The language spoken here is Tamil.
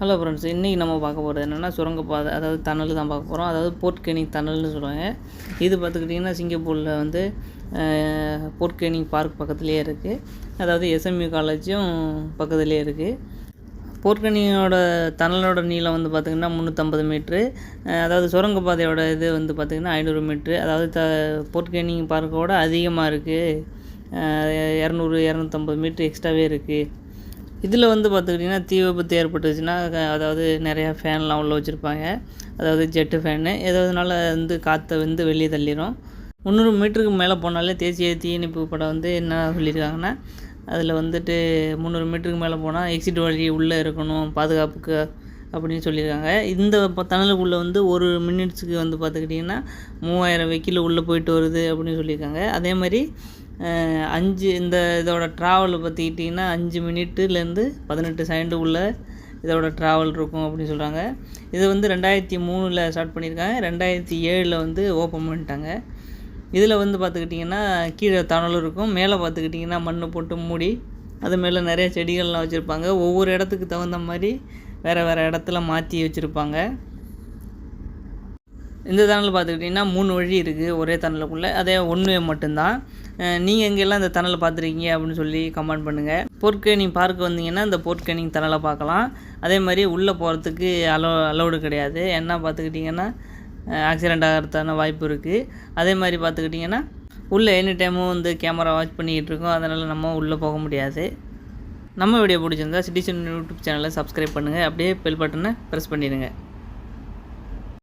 ஹலோ ஃப்ரெண்ட்ஸ் இன்றைக்கி நம்ம பார்க்க போகிறது என்னென்னா சுரங்கப்பாதை அதாவது தணல் தான் பார்க்க போகிறோம் அதாவது போர்ட் கேனிங் சொல்லுவாங்க. இது பார்த்துக்கிட்டிங்கன்னா சிங்கப்பூரில் வந்து போர்ட்கேனிங் போர்ட் கேனிங் பார்க் பக்கத்துலேயே இருக்குது அதாவது எஸ்எம்யூ காலேஜும் பக்கத்துலேயே இருக்குது போர்ட் கேனிங்கோட நீளம் வந்து பார்த்திங்கன்னா முந்நூற்றம்பது மீட்ரு அதாவது சுரங்கப்பாதையோட இது வந்து பார்த்திங்கன்னா ஐநூறு மீட்ரு அதாவது த போர்ட் கேனிங் பார்க்கோட அதிகமாக இருக்குது இரநூறு இரநூத்தம்பது மீட்ரு எக்ஸ்ட்ராவே இருக்குது இதில் வந்து பார்த்துக்கிட்டிங்கன்னா தீ விபத்து ஏற்பட்டுச்சுன்னா அதாவது நிறையா ஃபேன்லாம் உள்ளே வச்சுருப்பாங்க. அதாவது ஜெட்டு ஃபேனு. ஏதாவதுனால வந்து காற்றை வந்து வெளியே தள்ளிடும் முந்நூறு மீட்டருக்கு மேலே போனாலே தேசிய தீயணைப்பு படம் வந்து என்ன சொல்லியிருக்காங்கன்னா அதில் வந்துட்டு முந்நூறு மீட்டருக்கு மேலே போனால் எக்ஸிட் வழி உள்ளே இருக்கணும் பாதுகாப்புக்கு அப்படின்னு சொல்லியிருக்காங்க. இந்த தணலுக்குள்ளே வந்து ஒரு மினிட்ஸுக்கு வந்து பார்த்துக்கிட்டிங்கன்னா மூவாயிரம் வெஹிக்கிள் உள்ளே போயிட்டு வருது அப்படின்னு சொல்லியிருக்காங்க. அதே மாதிரி அஞ்சு இந்த இதோட ட்ராவல் பார்த்துக்கிட்டிங்கன்னா அஞ்சு மினிட்டுலேருந்து பதினெட்டு செகண்டு உள்ள இதோட ட்ராவல் இருக்கும் அப்படின்னு சொல்கிறாங்க இது வந்து ரெண்டாயிரத்தி மூணில் ஸ்டார்ட் பண்ணியிருக்காங்க. ரெண்டாயிரத்தி ஏழில் வந்து ஓப்பன் பண்ணிட்டாங்க. இதில் வந்து பார்த்துக்கிட்டிங்கன்னா கீழே தணல் இருக்கும். மேலே பார்த்துக்கிட்டிங்கன்னா மண் போட்டு மூடி அது மேலே நிறைய செடிகள்லாம் வச்சுருப்பாங்க. ஒவ்வொரு இடத்துக்கு தகுந்த மாதிரி வேறு வேறு இடத்துல மாற்றி வச்சுருப்பாங்க. இந்த தணல் பார்த்துக்கிட்டிங்கன்னா மூணு வழி இருக்குது ஒரே தணலுக்குள்ளே. அதே ஒன்று மட்டும்தான். நீங்கள் எங்கெல்லாம் இந்த தணலை பார்த்துருக்கீங்க அப்படின்னு சொல்லி கமெண்ட் பண்ணுங்கள் போர்க்கேனிங் பார்க் வந்தீங்கன்னா இந்த போர்க்கேனிங் தணலை பார்க்கலாம். அதே மாதிரி உள்ளே போகிறதுக்கு அலோ அலௌடு கிடையாது. என்ன பார்த்துக்கிட்டிங்கன்னா ஆக்சிடெண்ட் ஆகிறதுக்கான வாய்ப்பு இருக்குது அதே மாதிரி பார்த்துக்கிட்டிங்கன்னா உள்ளே எனி டைமும் வந்து கேமரா வாட்ச் பண்ணிக்கிட்டு இருக்கோம். அதனால் நம்ம உள்ளே போக முடியாது. நம்ம வீடியோ பிடிச்சிருந்தா சிட்டிசன் யூடியூப் சேனலை சப்ஸ்கிரைப் பண்ணுங்கள் அப்படியே பெல் பட்டனை ப்ரெஸ் பண்ணிடுங்க.